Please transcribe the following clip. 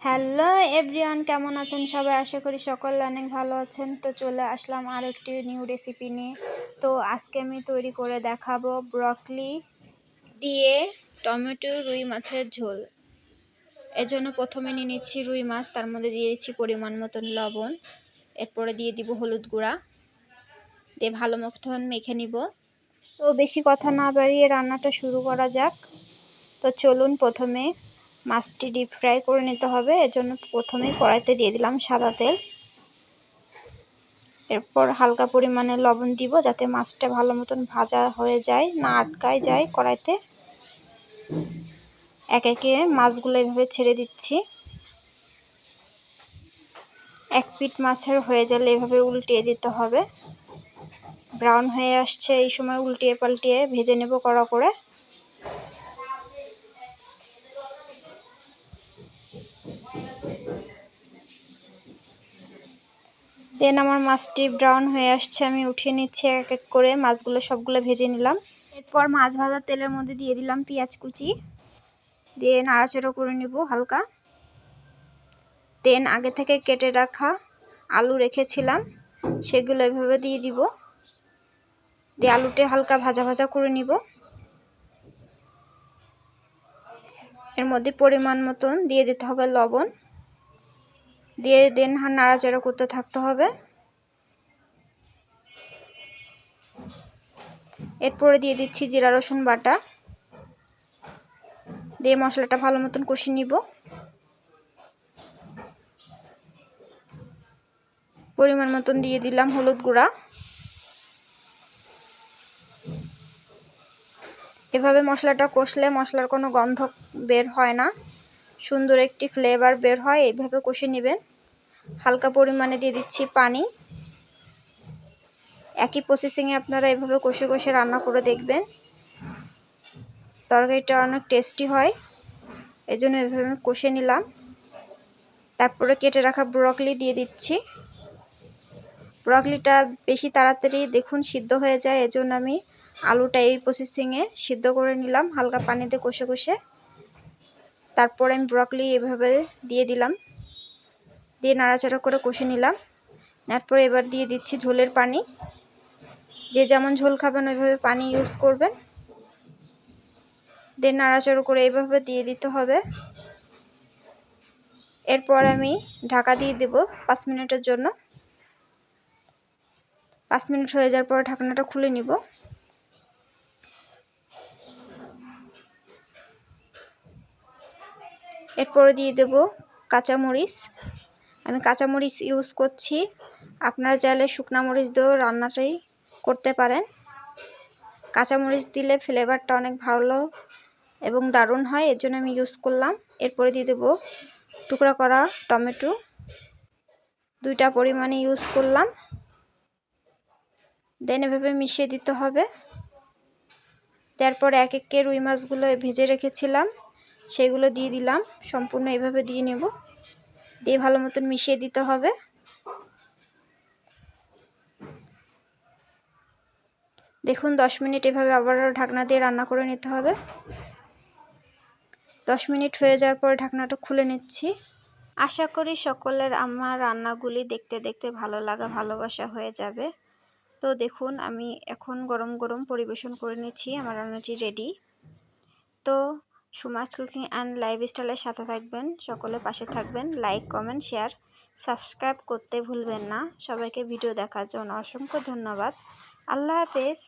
Hello everyone, কেমন আছেন সবাই? আশা করি সকল অনেক ভালো আছেন। তো চলে আসলাম আর একটি নিউ রেসিপি নিয়ে। তো আজকে আমি তৈরি করে দেখাবো ব্রকলি দিয়ে টমেটো, রুই মাছের ঝোল। এজন্য প্রথমে নিয়ে নিচ্ছি রুই মাছ, তার মধ্যে দিয়ে দিচ্ছি পরিমাণ মতন লবণ। এরপরে দিয়ে দিব হলুদ গুঁড়া। দিয়ে ভালো মতন মেখে নিব। তো বেশি কথা না বাড়িয়ে রান্নাটা শুরু করা যাক। তো চলুন প্রথমে মাছটি ডিপ ফ্রাই করে নিতে হবে। এজন্য প্রথমেই কড়াইতে দিয়ে দিলাম সাদা তেল। এরপর হালকা পরিমাণে লবণ দিব যাতে মাছটা ভালো মতন ভাজা হয়ে যায়, না আটকায় যায় কড়াইতে। এক একে মাছগুলো এভাবে ছেড়ে দিচ্ছি। এক পিট মাছের হয়ে গেলে এভাবে উল্টিয়ে দিতে হবে। ব্রাউন হয়ে আসছে এই সময় উল্টিয়ে পাল্টিয়ে ভেজে নেব কড়া করে। দেন আমার মাছটি ব্রাউন হয়ে আসছে, আমি উঠিয়ে নিচ্ছি এক এক করে, মাছগুলো সবগুলো ভেজে নিলাম। এরপর মাছ ভাজার তেলের মধ্যে দিয়ে দিলাম পেঁয়াজ কুচি। দিয়ে নাড়াচাড়া করে নিব হালকা। দেন আগে থেকে কেটে রাখা আলু রেখেছিলাম, সেগুলো এভাবে দিয়ে দিব। দিয়ে আলুটা হালকা ভাজা ভাজা করে নিব। এর মধ্যে পরিমাণ মতন দিয়ে দিতে হবে লবণ। দিয়ে দেন নাড়াচাড়া করতে থাকতে হবে। এরপরে দিয়ে দিচ্ছি জিরা, রসুন বাটা। দিয়ে মশলাটা ভালো মতন কষিয়ে নিব। পরিমাণ মতন দিয়ে দিলাম হলুদ গুঁড়া। এভাবে মশলাটা কষলে মশলার কোনো গন্ধ বের হয় না। সুন্দর একটি ফ্লেভার বের হয়, এইভাবে কষে নেবেন। হালকা পরিমাণে দিয়ে দিচ্ছি পানি। একই প্রসেসিংয়ে আপনারা এভাবে কষে কষে রান্না করে দেখবেন। তরকারিটা অনেক টেস্টি হয় এই জন্য এভাবে আমি কষে নিলাম। তারপরে কেটে রাখা ব্রকলি দিয়ে দিচ্ছি। ব্রকলিটা বেশি তাড়াতাড়ি দেখুন সিদ্ধ হয়ে যায়, এজন্য আমি আলুটা এই প্রসেসিংয়ে সিদ্ধ করে নিলাম, হালকা পানিতে কষে কষে। তারপরে আমি ব্রকলি এভাবে দিয়ে দিলাম। দিয়ে নাড়াচাড়া করে কষে নিলাম। তারপরে এবার দিয়ে দিচ্ছি ঝোলের পানি। যে যেমন ঝোল খাবেন, ওইভাবে পানি ইউজ করবেন। দিয়ে নাড়াচাড়া করে এইভাবে দিয়ে দিতে হবে। এরপর আমি ঢাকা দিয়ে দেব পাঁচ মিনিটের জন্য। পাঁচ মিনিট হয়ে যাওয়ার পর ঢাকনাটা খুলে নিব। এরপরে দিয়ে দেব কাঁচামরিচ। আমি কাঁচামরিচ ইউজ করছি। আপনারা চাইলে শুকনা মরিচ দিয়েও রান্নাটাই করতে পারেন। কাঁচামরিচ দিলে ফ্লেভারটা অনেক ভালো এবং দারুণ হয়, এর জন্য আমি ইউজ করলাম। এরপরে দিয়ে দেবো টুকরা করা টমেটো। দুইটা পরিমাণে ইউজ করলাম। দেন এভাবে মিশিয়ে দিতে হবে। তারপর এক একে রুই মাছগুলো ভেজে রেখেছিলাম। সেগুলো দিয়ে দিলাম। সম্পূর্ণ এভাবে দিয়ে নেব। দিয়ে ভালো মতন মিশিয়ে দিতে হবে। দেখুন, দশ মিনিট এভাবে আবার ঢাকনা দিয়ে রান্না করে নিতে হবে। দশ মিনিট হয়ে যাওয়ার পরে ঢাকনাটা খুলে নিচ্ছি। আশা করি সকলের আমার রান্নাগুলি দেখতে দেখতে ভালো লাগা, ভালোবাসা হয়ে যাবে। তো দেখুন, আমি এখন গরম গরম পরিবেশন করে নিচ্ছি। আমার রান্নাটি রেডি তো সুমাজ কুকিং অ্যান্ড লাইফস্টাইলের সাথে থাকবেন সকলে পাশে থাকবেন। লাইক, কমেন্ট, শেয়ার, সাবস্ক্রাইব করতে ভুলবেন না। সবাইকে ভিডিও দেখার জন্য অসংখ্য ধন্যবাদ। আল্লাহ হাফেজ।